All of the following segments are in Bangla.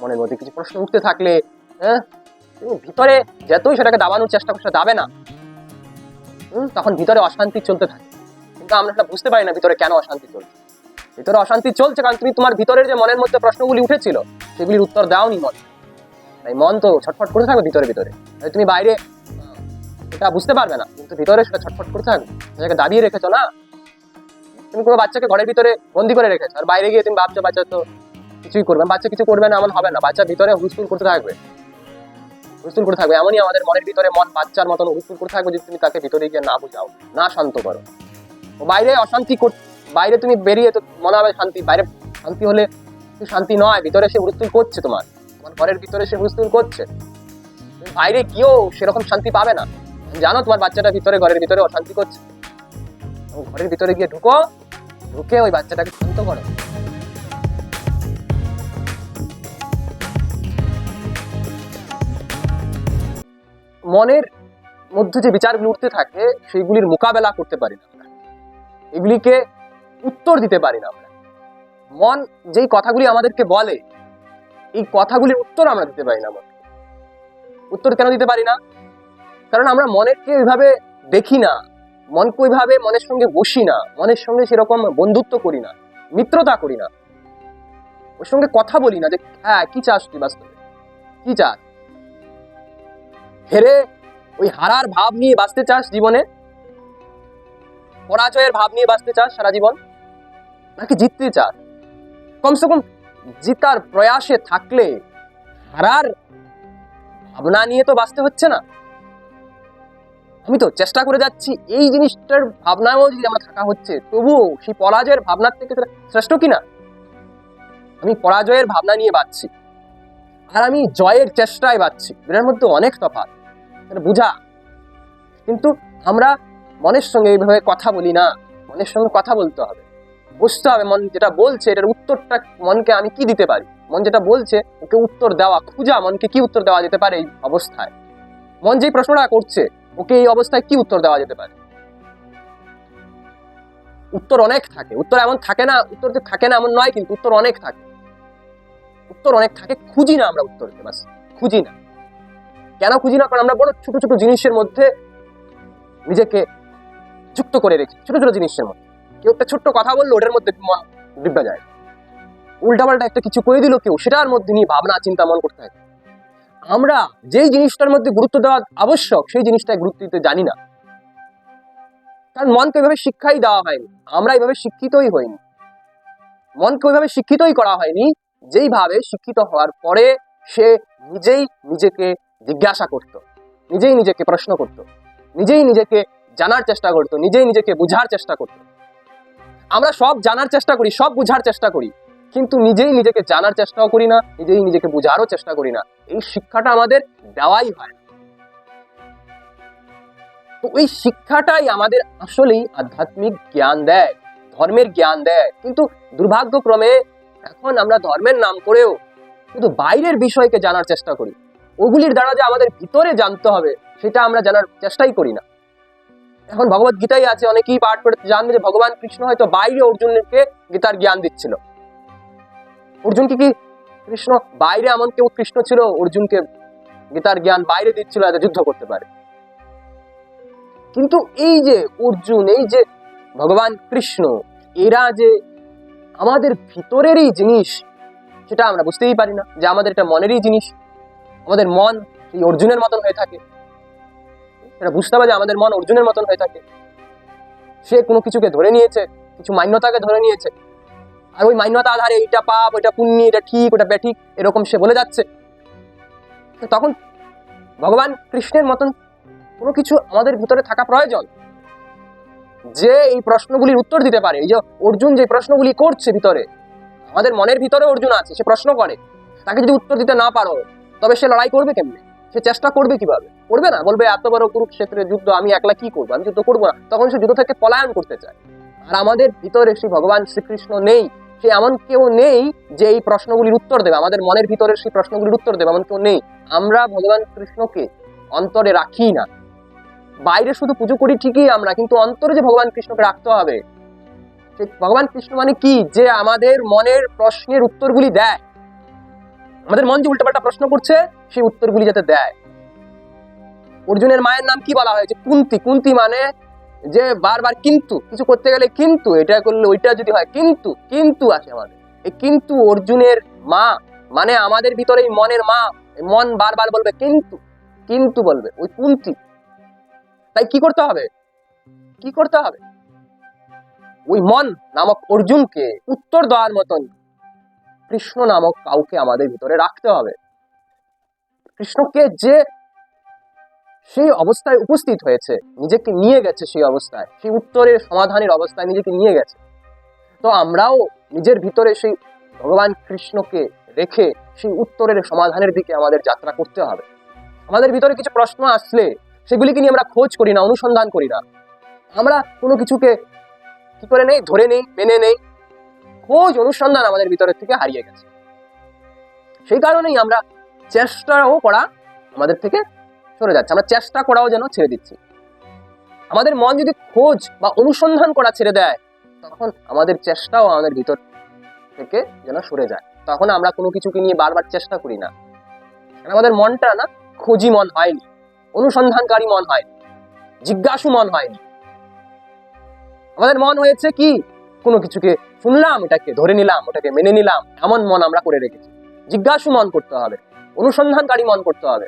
মনের মধ্যে কিছু প্রশ্ন উঠতে থাকলে হ্যাঁ তুমি ভিতরে যতই সেটাকে দাবানোর চেষ্টা করছ দাবে না। তখন ভিতরে অশান্তি চলতে থাকে। কিন্তু আমরা সেটা বুঝতে পারি না ভিতরে কেন অশান্তি চলছে। ভিতরে অশান্তি চলছে কারণ তুমি তোমার ভিতরের যে মনের মধ্যে প্রশ্নগুলি উঠেছিল, সেগুলির উত্তর দাওনি মন। তাই মন তো ছটফট করতে থাকবে ভিতরে ভিতরে। তাই তুমি বাইরে এটা বুঝতে পারবে না, কিন্তু ভিতরে সেটা ছটফট করতে থাকবে। সেটাকে দাবিয়ে রেখেছো না? তুমি কোনো বাচ্চাকে ঘরের ভিতরে বন্দি করে রেখেছো, আর বাইরে গিয়ে তুমি ভাবছ, বাচ্চা তো কিছুই করবে। বাচ্চা কিছু করবে না, এমন হবে না। বাচ্চা ভিতরে হুসফুল করতে থাকবে। হুলস্থুল করতে থাকবে। এমনই আমাদের মনের ভিতরে মন বাচ্চার মতন হুলস্থুল করতে থাকবে যদি তুমি তাকে ভিতরে গিয়ে না বুঝাও, না শান্ত করো। বাইরে অশান্তি কর, বাইরে তুমি বেরিয়ে তো মনে হবে শান্তি, বাইরে শান্তি হলে শান্তি নয়, ভিতরে সে হুলস্থুল করছে তোমার। তোমার ঘরের ভিতরে সে হুলস্থুল করছে। বাইরে গিয়েও সেরকম শান্তি পাবে না। জানো তোমার বাচ্চাটা ভিতরে, ঘরের ভিতরে অশান্তি করছে। ঘরের ভিতরে গিয়ে ঢুকো, ঢুকে ওই বাচ্চাটাকে শান্ত করো। মনের মধ্যে যে বিচারগুলো উঠতে থাকে সেইগুলির মোকাবেলা করতে পারি না আমরা। এগুলিকে উত্তর দিতে পারি না আমরা। মন যেই কথাগুলি আমাদেরকে বলে, এই কথাগুলির উত্তর আমরা দিতে পারি না মনকে উত্তর কেন দিতে পারি না? কারণ আমরা মনেরকে ওইভাবে দেখি না। মনকে ওইভাবে মনের সঙ্গে বসি না। মনের সঙ্গে সেরকম বন্ধুত্ব করি না। মিত্রতা করি না। ওর সঙ্গে কথা বলি না যে হ্যাঁ কি চাস তুই বাস্তবে? কি চাস? হেরে ওই হারার ভাব নিয়ে বাঁচতে চাস জীবনে? পরাজয়ের ভাব নিয়ে বাঁচতে চাস সারা জীবন? নাকি জিততে চাস? কমসে কম জিতার প্রয়াসে থাকলে হারার ভাবনা নিয়ে তো বাঁচতে হচ্ছে না। আমি তো চেষ্টা করে যাচ্ছি এই জিনিসটার ভাবনাও যদি আমার থাকা হচ্ছে, তবুও সেই পরাজয়ের ভাবনার থেকে শ্রেষ্ঠ কিনা? আমি পরাজয়ের ভাবনা নিয়ে বাঁচছি। আর আমি জয়ের চেষ্টায় বাঁচছি। এটার মধ্যে অনেক তফাৎ। এটা বুঝা। কিন্তু আমরা মনের সঙ্গে এইভাবে কথা বলি না। মনের সঙ্গে কথা বলতে হবে। বুঝতে হবে মন যেটা বলছে, এটার উত্তরটা মনকে আমি কি দিতে পারি? মন যেটা বলছে, ওকে উত্তর দেওয়া। খুঁজা মনকে কি উত্তর দেওয়া যেতে পারে এই অবস্থায়। মন যেই প্রশ্নটা করছে, ওকে এই অবস্থায় কি উত্তর দেওয়া যেতে পারে? উত্তর অনেক থাকে। উত্তর এমন থাকে না, উত্তর যে থাকে না এমন নয়, কিন্তু উত্তর অনেক থাকে। উত্তর অনেক থাকে, খুঁজি না আমরা উত্তরকে বাস। খুঁজি না। কেন খুঁজি না? কারণ আমরা বড় ছোট ছোট জিনিসের মধ্যে নিজেকে যুক্ত করে রেখি ছোট ছোট জিনিসের মধ্যে। কেউ একটা ছোট্ট কথা বলল ওটার মধ্যে মন ডিব্বা যায়। উল্টাপাল্টা একটা কিছু করে দিল কেউ, সেটার মধ্যে নিয়ে ভাবনা, চিন্তা, মন করতে থাকে আমরা যেই জিনিসটার মধ্যে গুরুত্ব দেওয়া আবশ্যক, সেই জিনিসটায় গুরুত্ব দিতে জানি না। কারণ মনকে ওইভাবে শিক্ষাই দেওয়া হয়নি। আমরা এইভাবে শিক্ষিতই হইনি। মনকে ওইভাবে শিক্ষিতই করা হয়নি, যেইভাবে শিক্ষিত হওয়ার পরে সে নিজেই নিজেকে জিজ্ঞাসা করত, নিজেই নিজেকে প্রশ্ন করত, নিজেই নিজেকে জানার চেষ্টা করত, নিজেই নিজেকে বুঝার চেষ্টা করত। আমরা সব জানার চেষ্টা করি, সব বুঝার চেষ্টা করি, কিন্তু নিজেই নিজেকে জানার চেষ্টাও করি না, নিজেই নিজেকে বুঝারও চেষ্টা করি না। এই শিক্ষাটা আমাদের দেওয়াই হয়। তো ওই শিক্ষাটাই আমাদের আসলেই আধ্যাত্মিক জ্ঞান দেয়, ধর্মের জ্ঞান দেয়। কিন্তু দুর্ভাগ্যক্রমে এখন আমরা ধর্মের নাম করেও শুধু বাইরের বিষয়কে জানার চেষ্টা করি। ওগুলির দ্বারা যে আমাদের ভিতরে জানতে হবে, সেটা আমরা জানার চেষ্টাই করি না। এখন ভগবত গীতাই আছে, অনেকেই পাঠ করে জানবে যে ভগবান কৃষ্ণ হয়তো বাইরে অর্জুনকে গীতার জ্ঞান দিচ্ছিল। অর্জুনকে কি কৃষ্ণ, বাইরে এমন কেউ কৃষ্ণ ছিল, অর্জুনকে গীতার জ্ঞান বাইরে দিচ্ছিল যাতে যুদ্ধ করতে পারে। কিন্তু এই যে অর্জুন, এই যে ভগবান কৃষ্ণ, এরা যে আমাদের ভিতরেরই জিনিস, সেটা আমরা বুঝতেই পারি না যে আমাদের এটা মনেরই জিনিস। আমাদের মন এই অর্জুনের মতন হয়ে থাকে। সেটা বুঝতে হবে যে আমাদের মন অর্জুনের মতন হয়ে থাকে। সে কোনো কিছুকে ধরে নিয়েছে, কিছু মান্যতাকে ধরে নিয়েছে। আর ওই মান্যতা আধারে এটা পাপ, ওইটা পুণ্য, এটা ঠিক, ওটা ব্যাঠিক, এরকম সে বলে যাচ্ছে। তখন ভগবান কৃষ্ণের মতন কোনো কিছু আমাদের ভিতরে থাকা প্রয়োজন। যে এই প্রশ্নগুলির উত্তর দিতে পারে, এই যে অর্জুন যে প্রশ্নগুলি করছে ভিতরে, আমাদের মনের ভিতরে অর্জুন আছে, সে প্রশ্ন করে। তাকে যদি উত্তর দিতে না পারো তবে সে লড়াই করবে কেমনে? সে চেষ্টা করবে কীভাবে? করবে না? বলবে, এত বড় কুরুক্ষেত্রের যুদ্ধ, আমি একলা কি করব? আমি যুদ্ধ করব না। তখন সে যুদ্ধ থেকে পলায়ন করতে চায়। আর আমাদের ভিতরে শ্রী ভগবান শ্রীকৃষ্ণ নেই। সে এমন কেউ নেই যে এই প্রশ্নগুলির উত্তর দেবে। আমাদের মনের ভিতরে সেই প্রশ্নগুলির উত্তর দেবে, এমন কেউ নেই। আমরা ভগবান কৃষ্ণকে অন্তরে রাখি না। বাইরে শুধু পুজো করি ঠিকই আমরা, কিন্তু অন্তরে যে ভগবান কৃষ্ণকে রাখতে হবে, সে ভগবান কৃষ্ণ মানে কি? যে আমাদের মনের প্রশ্নের উত্তরগুলি দেয়। আমাদের মন যে উল্টাপাল্টা প্রশ্ন করছে, সেই উত্তরগুলি যাতে দেয়। অর্জুনের মায়ের নাম কি বলা হয়েছে? কুন্তি। কুন্তি মানে যে বারবার কিন্তু, কিছু করতে গেলে কিন্তু, এটা করলে ওইটা যদি হয়, কিন্তু কিন্তু আছে আমাদের। এই কিন্তু অর্জুনের মা মানে আমাদের ভিতরে এই মনের মা মন বারবার বলবে কিন্তু কিন্তু বলবে, ওই কুন্তি। তাই কি করতে হবে? কি করতে হবে? ওই মন নামক অর্জুনকে উত্তর দেওয়ার মতন কৃষ্ণ নামক কাউকে আমাদের ভিতরে রাখতে হবে। কৃষ্ণকে যে সেই অবস্থায় উপস্থিত হয়েছে, নিজেকে নিয়ে গেছে সেই অবস্থায়, সেই উত্তরের সমাধানের অবস্থায় নিজেকে নিয়ে গেছে। তো আমরাও নিজের ভিতরে সেই ভগবান কৃষ্ণকে রেখে সেই উত্তরের সমাধানের দিকে আমাদের যাত্রা করতে হবে। আমাদের ভিতরে কিছু প্রশ্ন আসলে, সেগুলিকে নিয়ে আমরা খোঁজ করি না, অনুসন্ধান করি না। আমরা কোনো কিছুকে কি করে নেই, ধরে নেই, মেনে নেই খোঁজ অনুসন্ধান আমাদের ভিতরের থেকে হারিয়ে গেছে। সেই কারণেই আমরা চেষ্টাও করা আমাদের থেকে সরে যাচ্ছে। আমরা চেষ্টা করাও যেন ছেড়ে দিচ্ছি। আমাদের মন যদি খোঁজ বা অনুসন্ধান করা ছেড়ে দেয়, তখন আমাদের চেষ্টাও আমাদের ভিতর থেকে যেন সরে যায়। তখন আমরা কোনো কিছুকে নিয়ে বারবার চেষ্টা করি না। আমাদের মনটা না খোঁজি মন হয়নি, অনুসন্ধানকারী মন হয়নি, জিজ্ঞাসু মন হয়নি। আমাদের মন হয়েছে কি? কোনো কিছুকে শুনলাম ওটাকে ধরে নিলাম, ওটাকে মেনে নিলাম, এমন মন আমরা করে রেখেছি। জিজ্ঞাসু মন করতে হবে, অনুসন্ধানকারী মন করতে হবে,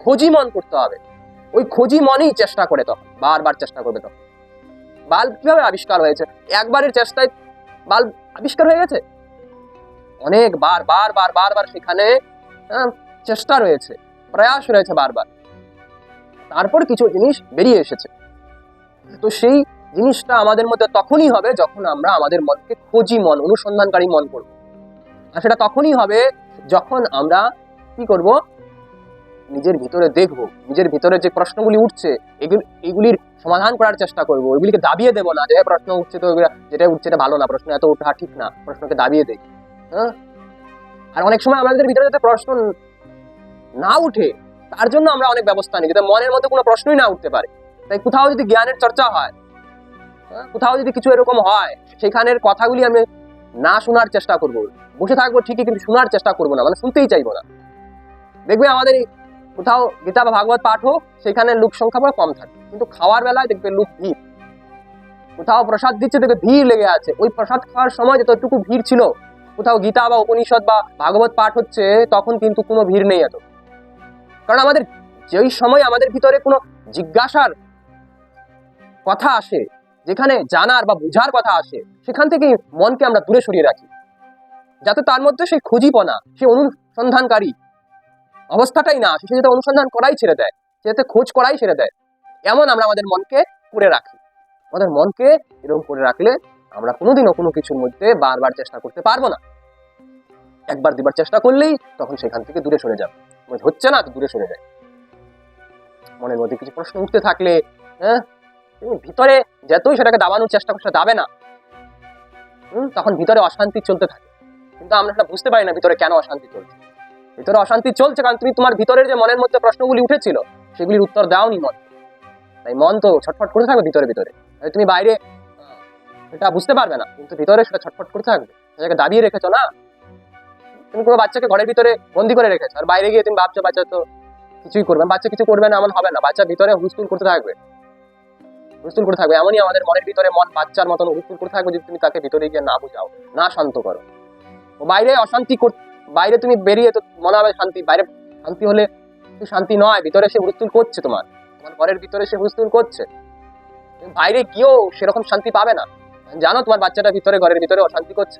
খোঁজি মন করতে হবে। ওই খোঁজি মনেই চেষ্টা করে তখন, বারবার চেষ্টা করবে তখন। বাল্ব কীভাবে আবিষ্কার হয়েছে? একবারের চেষ্টায় বাল্ব আবিষ্কার হয়ে গেছে? অনেক বার বার বার বারবার সেখানে চেষ্টা রয়েছে, প্রয়াস রয়েছে বারবার। তারপর কিছু জিনিস বেরিয়ে এসেছে। তো সেই জিনিসটা আমাদের মধ্যে তখনই হবে যখন আমরা আমাদের মনকে খোঁজি মন অনুসন্ধানকারী মন করব। আর সেটা তখনই হবে যখন আমরা কি করব? নিজের ভিতরে দেখব নিজের ভিতরে যে প্রশ্নগুলি উঠছে এগুলি এগুলির সমাধান করার চেষ্টা করব। এগুলিকে দাবিয়ে দেবো না যে প্রশ্ন উঠছে তো যেটা উঠছে এটা ভালো না প্রশ্ন এত ওঠা ঠিক না প্রশ্নকে দাবিয়ে দেই। হ্যাঁ? আর অনেক সময় আমাদের ভিতরে যাতে প্রশ্ন না উঠে তার জন্য আমরা অনেক ব্যবস্থা নিই যাতে মনের মধ্যে কোনো প্রশ্নই না উঠতে পারে। তাই কোথাও যদি জ্ঞানের চর্চা হ্যাঁ, কোথাও যদি কিছু এরকম হয়, সেখানের কথাগুলি আমি না শোনার চেষ্টা করব। বসে থাকব ঠিকই, কিন্তু শোনার চেষ্টা করব না মানে শুনতেই চাইব না। দেখবে আমাদের কোথাও গীতা বা ভাগবত পাঠ হোক, সেখানে লোক সংখ্যা বড় কম থাকে। কিন্তু খাওয়ার বেলায় দেখবে লোক ভিড়। কোথাও প্রসাদ দিচ্ছে, দেখবে ভিড় লেগে আছে। ওই প্রসাদ খাওয়ার সময় যতটুকু ভিড় ছিল, কোথাও গীতা বা উপনিষদ বা ভাগবত পাঠ হচ্ছে, তখন কিন্তু কোনো ভিড় নেই এত। কারণ আমাদের যেই সময় আমাদের ভিতরে কোনো জিজ্ঞাসার কথা আসে যেখানে জানার বা বোঝার কথা আসে, সেখান থেকে মনকে আমরা দূরে সরিয়ে রাখি। যাতে তার মধ্যে সেই খুঁজিপনা, সেই অনুসন্ধানকারী অবস্থাটাই না আসে, সে যাতে অনুসন্ধান করাই ছেড়ে দেয়, সে যাতে খোঁজ করাই ছেড়ে দেয়, এমন আমরা আমাদের মনকে করে রাখি। আমাদের মনকে এরকম করে রাখলে আমরা কোনোদিনও কোনো কিছুর মধ্যে বারবার চেষ্টা করতে পারব না। একবার দুবার চেষ্টা করলেই তখন সেখান থেকে দূরে সরে যাবে। হচ্ছে না দূরে সরে যায় মনের মধ্যে কিছু প্রশ্ন উঠতে থাকলে হ্যাঁ তুমি ভিতরে যেতই সেটাকে দাবানোর চেষ্টা করছে দাবে না। হুম, তখন ভিতরে অশান্তি চলতে থাকে। কিন্তু আমরা সেটা বুঝতে পারি না ভিতরে কেন অশান্তি চলছে। ভিতরে অশান্তি চলছে কারণ তুমি তোমার ভিতরের যে মনের মধ্যে প্রশ্নগুলি উঠেছিল সেগুলির উত্তর দাওনি মন। তাই মন তো ছটফট করতে থাকবে ভিতরে ভিতরে। তুমি বাইরে এটা বুঝতে পারবে না কিন্তু ভিতরে সেটা ছটফট করতে থাকবে। সেটাকে দাবিয়ে রেখেছো না? তুমি কোনো বাচ্চাকে ঘরের ভিতরে বন্দি করে রেখেছো। আর বাইরে গিয়ে তুমি ভাবছ বাচ্চা তো কিছুই করবে বাচ্চা কিছু করবে না এমন হবে না। বাচ্চা ভিতরে হুলস্থুল করতে থাকবে। হুলস্থুল করে থাকবে। এমনই আমাদের মনের ভিতরে মন বাচ্চার মতন হুলস্থুল করে থাকবে যদি তুমি তাকে ভিতরে গিয়ে না বুঝাও, না শান্ত করো। বাইরে অশান্তি কর বাইরে তুমি বেরিয়ে তো মনে হবে শান্তি, বাইরে শান্তি হলে শান্তি নয়, ভিতরে সে হুলস্থুল করছে তোমার। তোমার ঘরের ভিতরে সে হুলস্থুল করছে। বাইরে গিয়েও সেরকম শান্তি পাবে না। জানো তোমার বাচ্চাটা ভিতরে, ঘরের ভিতরে অশান্তি করছে।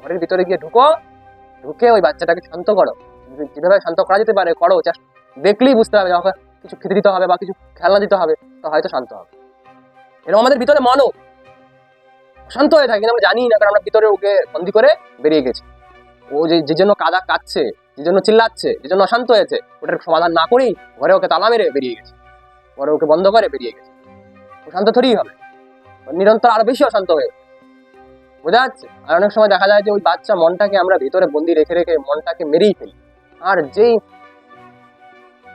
ঘরের ভিতরে গিয়ে ঢুকো, ঢুকে ওই বাচ্চাটাকে শান্ত করো। যেভাবে শান্ত করা যেতে পারে, করো দেখলেই বুঝতে হবে কিছু খেতে দিতে হবে বা কিছু খেলনা দিতে হবে, তো হয়তো শান্ত হবে। এরকম আমাদের ভিতরে মনও শান্ত হয়ে থাকে, কিন্তু আমরা জানি না, কারণ আমরা ভিতরে ওকে বন্দি করে বেরিয়ে গেছি। ও যে যে জন্য কাদা কাচ্ছে যে জন্য চিল্লাচ্ছে, যে জন্য অশান্ত হয়েছে, ওটার সমাধান না করেই ঘরে ওকে তালা মেরে বেরিয়ে গেছে। ঘরে ওকে বন্ধ করে বেরিয়ে গেছে। ও শান্ত থরেই হবে। নিরন্তর আরও বেশি অশান্ত হয়ে বোঝা যাচ্ছে? আর অনেক সময় দেখা যায় যে ওই বাচ্চা মনটাকে আমরা ভিতরে বন্দি রেখে রেখে মনটাকে মেরেই ফেলি। আর যেই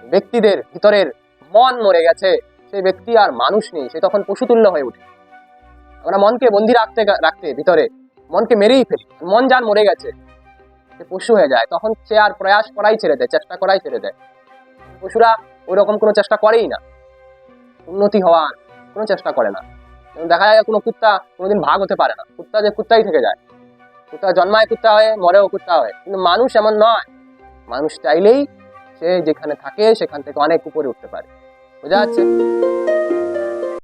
ব্যক্তিদের ভিতরের মন মরে গেছে, সেই ব্যক্তি আর মানুষ নেই, সে তখন পশুতুল্য হয়ে ওঠে। আমরা মনকে বন্দি রাখতে রাখতে ভিতরে, মনকে মেরেই ফেলি। মন যার মরে গেছে, সে পশু হয়ে যায়। তখন সে আর প্রয়াস করাই ছেড়ে দেয়, চেষ্টা করাই ছেড়ে দেয়। পশুরা ওই রকম কোনো চেষ্টা করেই না। উন্নতি হওয়ার কোনো চেষ্টা করে না। দেখা যায় কোনো কুত্তা কোনোদিন ভাগ হতে পারে না। কুত্তা যে কুত্তাই থেকে যায়। কুত্তা জন্মায় কুত্তা হয়ে, মরেও কুত্তা হয়ে। কিন্তু মানুষ এমন নয়। মানুষ চাইলেই সে যেখানে থাকে সেখান থেকে অনেক উপরে উঠতে পারে। বোঝা যাচ্ছে?